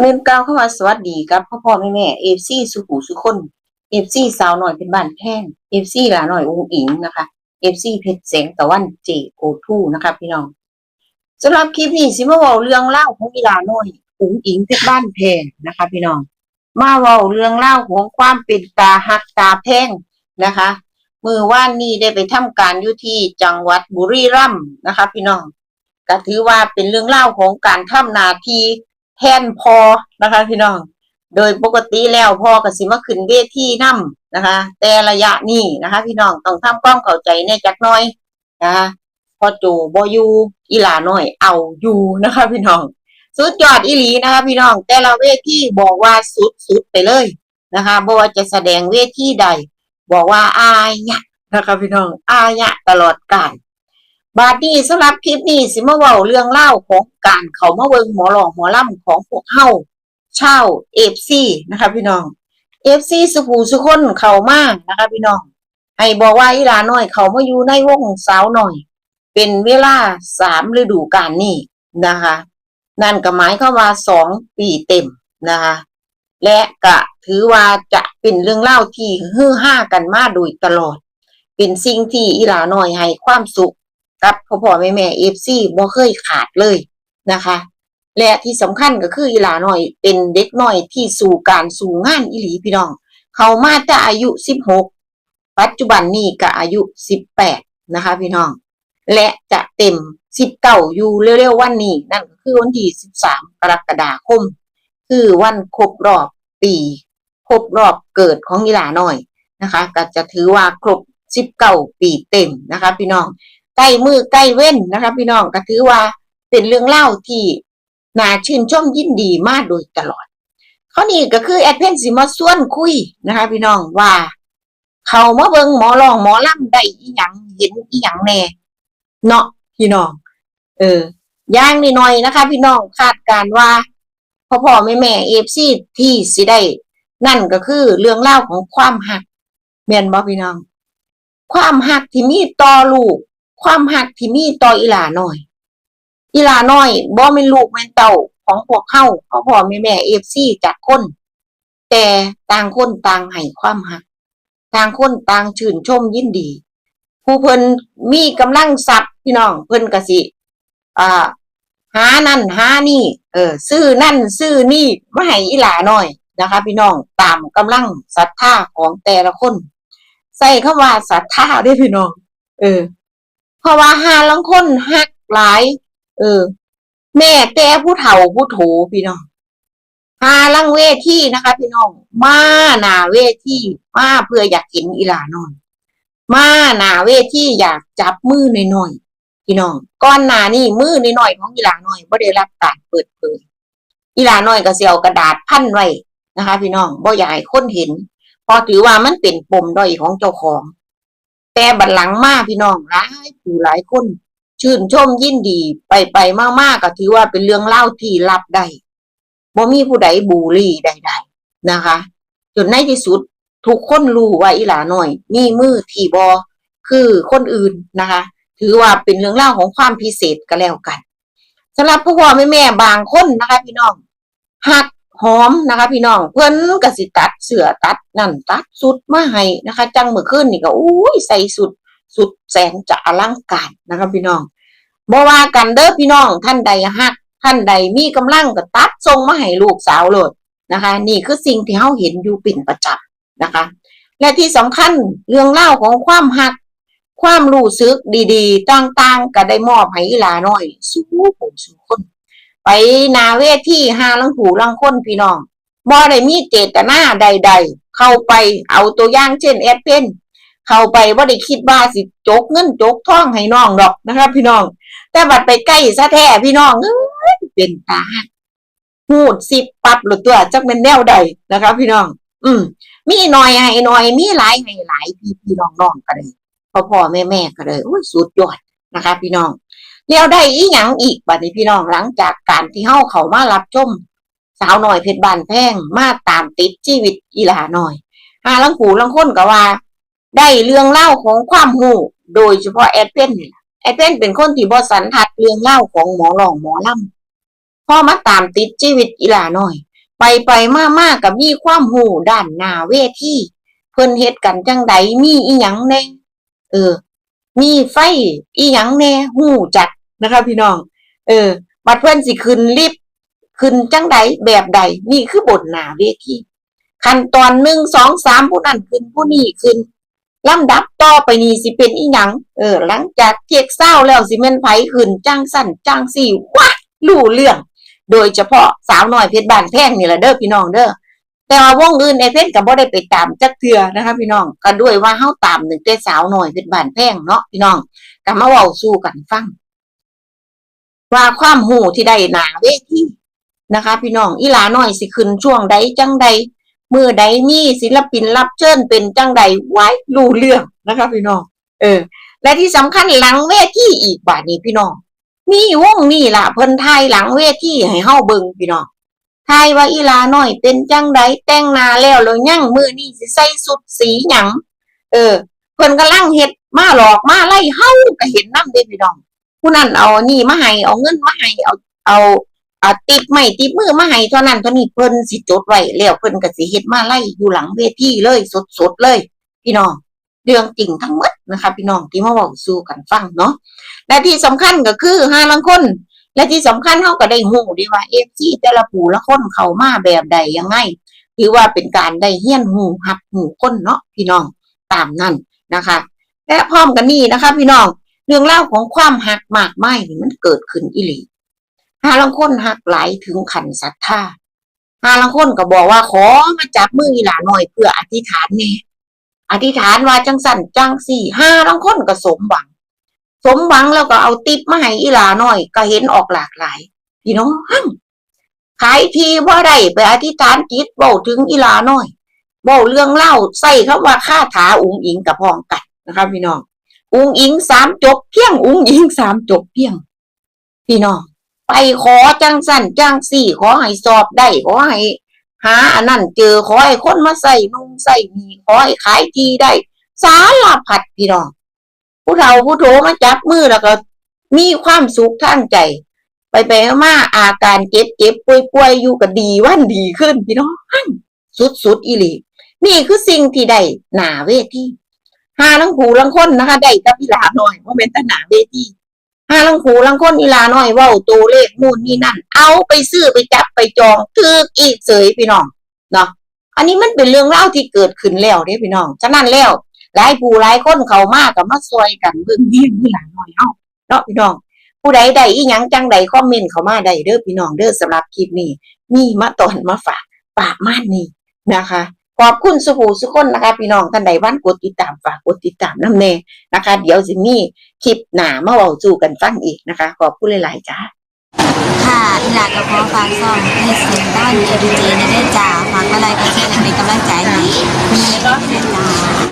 เรียนกล่าวเข้ามาสวัสดีครับพ่อพ่อแม่แม่เอฟซีสุขุสุคนเอฟซีสาวหน่อยเป็นบ้านแท่งเอฟซีหลาหน่อยองอิงนะคะเอฟซีเพชรแสงตะวันเจโอทูนะคะพี่น้องสำหรับคลิปนี้สิมาเว้าเรื่องเล่าของอีหลาหน่อยองอิงเพชรบ้านแพงนะคะ พี่น้อง มาเว้าเรื่องเล่าของความเป็นตาหักตาแพงนะคะมือว่านนี้ได้ไปทำการอยู่ที่จังหวัดบุรีรัมย์นะคะ พี่น้องก็ถือว่าเป็นเรื่องเล่าของการทำหนาที แทนพอนะคะ พี่น้อง โดยปกติแล้วพอก็สิมาขึ้นเวทีนํนะคะ แต่ระยะนี้นะคะ พี่น้องต้องทำความเข้าใจในจักน้อยนะคะพอโจบอยู่อีหลาน้อย เอาอยู่นะคะ พี่น้อง สุดยอดอีหลีนะคะ พี่น้อง แต่ละเวทีบอกว่าสุดสุดไปเลยนะคะบ่ว่าจะแสดงเวทีใด บอกว่าอายะนะคะพี่น้องอายะตลอดกาล บาดนี้สำหรับคลิปนี้สิมาเว้าเรื่องเล่าของการเขามาเบิ่งหมอหลอกหมอล่ำของพวกเฮาเช่าเอฟซีนะคะพี่น้องเอฟซีสุภูสุคนเขามากนะคะพี่น้องให้บอกว่าอีหลาน้อยเขามาอยู่ในวงสาวหน่อย เป็นเวลาสามฤดูกาลนี้นะคะ นั่นก็หมายความว่าสองปีเต็มนะคะและก็ถือว่าจะเป็นเรื่องเล่าที่ฮือฮากันมาโดยตลอด เป็นสิ่งที่อีหลาน้อยให้ความสุข กับพ่อพ่อแม่แม่เอฟซีบ่เคยขาดเลยนะคะ และที่สำคัญก็คืออีหลาหน่อยเป็นเด็กน้อยที่สู่การสู่งานอีหลีพี่น้อง เขามาแต่อายุสิบหกปัจจุบันนี้ก็อายุสิบแปดนะคะ พี่น้อง และจะเต็มสิบเก้าอยู่เร็วๆวันนี้ นั่นก็คือวันที่สิบสามกรกฎาคม คือวันครบรอบปีครบรอบเกิดของอีหลาหน่อยนะคะ ก็จะถือว่าครบสิบเก้าปีเต็มนะคะ พี่น้อง ใกล้มือใกล้เว้นนะคะพี่น้องก็ถือว่าเป็นเรื่องเล่าที่น่าชื่นชมยินดีมากโดยตลอดข้อนี้ก็คือแอดเพนสิมาส่วนคุยนะคะ พี่น้องว่า เขามาเบิงหมอลองหมอล่ำได้อีหยังเห็นอีหยังแน่เนาะพี่น้อง เออย่างนิดหน่อยนะคะ พี่น้องคาดการณ์ว่าพ่อพ่อแม่แม่เอฟซีที่สิได้นั่นก็คือเรื่องเล่าของความหักแม่นบ่พี่น้อง ความหักที่มีต่อลูก ความหักที่มีต่ออีหลาน้อย อีหลาน้อยบ่แม่นลูกแม่นเต้าของพวกเฮาพ่อพ่อแม่แม่ FC จากคน แต่ต่างคนต่างให้ความหัก ต่างคนต่างชื่นชมยินดี ผู้เพิ่นมีกำลังทรัพย์พี่น้องเพิ่นก็สิอ่าหานั่นหานี่ เออ ซื้อนั่นซื้อนี่มาให้อีหลาน้อยนะคะ พี่น้องตามกำลังศรัทธาของแต่ละคน ใส่คำว่าศรัทธาด้อพี่น้อง เออ เพราะว่าหาลังคนหักหลาย เออ แม่แต่ผู้เฒ่าผู้โถพี่น้องหาลังเวทีนะคะ พี่น้องมาหนาเวทีมาเพื่ออยากเห็นอีหลานอยมาหนาเวทีอยากจับมือหน่อยๆพี่น้องก้อนหนานี่มือหน่อยๆของอีหลาน้อยบ่ได้รับการเปิดเผยอีหลาน้อยก็เสียวกระดาษพันไว้นะคะ พี่น้องบ่อยากให้คนเห็นพอถือว่ามันเป็นปมด้อยของเจ้าของ แต่บัดหลังมาพี่น้องหลายผู้หลายคน ชื่นชมยินดีไปไปมากๆก็ถือว่าเป็นเรื่องเล่าที่รับได้บ่มีผู้ใดบูลลี่ใดๆนะคะ จนในที่สุดทุกคนรู้ว่าอีหลาน้อย มีมือที่บอคือคนอื่นนะคะ ถือว่าเป็นเรื่องเล่าของความพิเศษก็แล้วกันสำหรับพ่อพ่อแม่แม่บางคนนะคะ พี่น้องหัก หอมนะคะ พี่น้องเพิ่นกสิตัดเสือตัดนั่นตัดสุดมาให้นะคะ จังเมื่อคืนนี่ก็อุ้ยใส่สุดสุดแสนจะอลังการนะคะพี่น้องบ่ว่ากันเด้อพี่น้องท่านใดฮักท่านใดมีกำลังก็ตัดทรงมาให้ลูกสาวโลดนะคะ นี่คือสิ่งที่เฮาเห็นอยู่เป็นประจำนะคะ และที่สำคัญเรื่องเล่าของความหัก ความรู้สึกดีๆต่างๆ ก็ได้มอบให้ลาน้อย สู้ผู้สู้คน ไปนาเวทีหาลังหูลังคนพี่น้องบ่ได้มีเจตนาใด ๆ เข้าไปเอาตัวอย่างเช่นแอปเพนเข้าไปบ่าได้คิดว่าสิจกเงินจกท่องให้น้องดอกนะครับ พี่น้อง แต่บัดไปใกล้ซะแท้พี่น้องเอ้ยเป็นตาหูดสิบปับหรือตัวจักเป็นแนวใดนะครับ พี่น้อง อืมมีหน่อยให้หน่อยมีหลายให้หลายพี่พี่น้องน้องก็เลยพ่อพ่อแม่แม่ก็เลยโอ้ยสุดยอดนะคะ พี่น้อง แล้วได้อีหยังอีกบัดนี้พี่น้องหลังจากการที่เฮาเขามารับชมสาวหน่อยเพชรบานแพงมาตามติดชีวิตอีหลาหน่อยหาลังหูลังค้นก็ว่า ได้เรื่องเล่าของความหูโดยเฉพาะแอดเพนนี่แหลแอดเพนเป็นคนที่บ่สันทัดเรื่องเล่าของหมอหลองหมอลพอมาตามติดชีวิตอีหลาหน้อย ไปไปมามากับมีความหูด้านหน้าเวทีเพิ่นเฮ็ดกันจังใดมีอีหยังแน่เออ มีไฟอีหยังแน่หูจัด นะคะ พี่น้อง เออ บัดเพิ่อนสิขึ้นลิฟต์ขึ้นจังใดแบบใด นี่คือบทหนาเวทีขั้นตอนหนึ่งสองสามผู้นั้นขึ้นผู้นี้ขึ้นลำดับต่อไปนี่สิเป็นอีหยังเออ หลังจากเทียกเศร้าแล้วสิแม่นไผขึ้นจังสั่นจังสี่ว้ารู้เรื่อง โดยเฉพาะสาวน้อยเพชรบานแพงนี่แหละเด้อพี่น้องเด้อแต่ว่าวงอื่นไอเพชรก็บ่ได้ไปตามจักเทื่อนะคะ พี่น้องก็ด้วยว่าเฮาตามหนึ่งแต่สาวน้อยเพชรบานแพงเนาะพี่น้องก็มาเว้าสู่กันฟัง ว่าความหูที่ได้หนาเวทีนะคะ พี่น้องอีลาน้อยสิขึ้นช่วงใดจังใดมือใดมีศิลปินรับเชิญเป็นจังใดไว้รู้เรื่องนะคะ พี่น้องเออ และที่สำคัญหลังเวทีอีกบานี้พี่น้องมีวงนี่ล่ะเพิ่นทยหลังเวทีให้เฮาเบิ่งพี่น้องไทยว่าอีลาน้อยเป็นจังใดแต่งหน้าแล้วแล้วยั่งมือนี่สิใส่สุดสีหยังเออเพิ่นกำลังเฮ็ดมาหลอกมาไล่เฮาก็เห็นนำเด้พี่น้อง ผู้นั้นเอานี่มาให้เอาเงินมาให้เอาเอาเอาติดไม่ติดมือมาให้เท่านั้นเท่านี้เพิ่นสิจดไว้แล้วเพิ่นก็สิเฮ็ดมาไล่อยู่หลังเวทีเลยสดๆเลย พี่น้องเรื่องจริงทั้งหมดนะคะ พี่น้องที่มาเว้าสู่กันฟังเนาะและที่สำคัญก็คือห้าลังคน และที่สำคัญเฮาก็ได้ฮู้ดีว่า FC แต่ละผู้ละคนเข้ามาแบบใดยังไงถือว่าเป็นการได้เฮี้ยนฮู้ฮับฮู้คนเนาะพี่น้องตามนั้นนะคะ และพร้อมกันนี้นะคะ พี่น้อง เรื่องเล่าของความหักมากไม่นี่มันเกิดขึ้นอีหลีหาลังคนหักไหลถึงขันศรัทธาหาลังคนก็บอกว่าขอมาจับมืออีหลาหน่อยเพื่ออธิษฐานแน่อธิษฐานว่าจังสั่นจังสี่ห้าลังคนก็สมหวัง สมหวังแล้วก็เอาติปมาให้อีหลาหน่อย ก็เห็นออกหลากหลายพี่น้องขายทีว่าได้ไปอธิษฐานจิตบ้าถึงอีหลาหน่อยบ้าเรื่องเล่าใส่คำว่าค่าถาอุงอิงกับพองกันนะครับพี่น้อง อุ้งอิงสามจบเพียง อุ้งอิงสามจบเพียง พี่น้องไปขอจังสั่นจังสี่ขอให้สอบได้ขอให้หาอันนั้นเจอขอให้คนมาใส่นุ่งใส่มีขอให้ขายทีได้ สารพัดพี่น้องผู้เฒ่าผู้โถมาจับมือแล้วก็ มีความสุขทางใจ ไปไปมาอาการเจ็บเจ็บป่วยป่วยอยู่ก็ดีวันดีขึ้นพี่น้องสุดสุดอีหลีนี่คือสิ่งที่ได้หนาเวที หาลังผูลังคนนะคะได้กับอีหลาหน่อยเพราะเป็นตหนาเวทีหาลังผูลังคนอีหลาหน่อยว้าตัวเลขนู่นนี่นั่น เอาไปซื้อไปจับไปจองถืออีกเสยพี่น้องเนาะอันนี้มันเป็นเรื่องเล่าที่เกิดขึ้นแล้วเด้พี่น้องฉะนั้นแล้วหลายผู้หลายคนเขามากกับมาซอยกันเบิ่งเยี่ยงอีหลาหน่อยเฮาะเนาะพี่น้องผู้ใดใดอีหยังจังใดคอมเมนต์เขามาได้เด้อพี่น้องเด้อสำหรับคลิปนี้มีมาตอนมาฝากปากม่านนี่นะคะ ขอบคุณสุภูสุคนนะคะ พี่น้องท่านใดวันกดติดตามฝากกดติดตามน้ำเนนะคะ เดี๋ยวสิมีคลิปหนามาเว้าจู่กันฟังอีกนะคะ ขอบคุณหลายๆจ้าค่ะอีหลากกับพ่อฝากซ่องให้เสียงด้านเอดีจีในเด้อจ้าฝากอะไรก็เช่นเป็นกำลังใจให้คุณแม่ก็ได้จ้า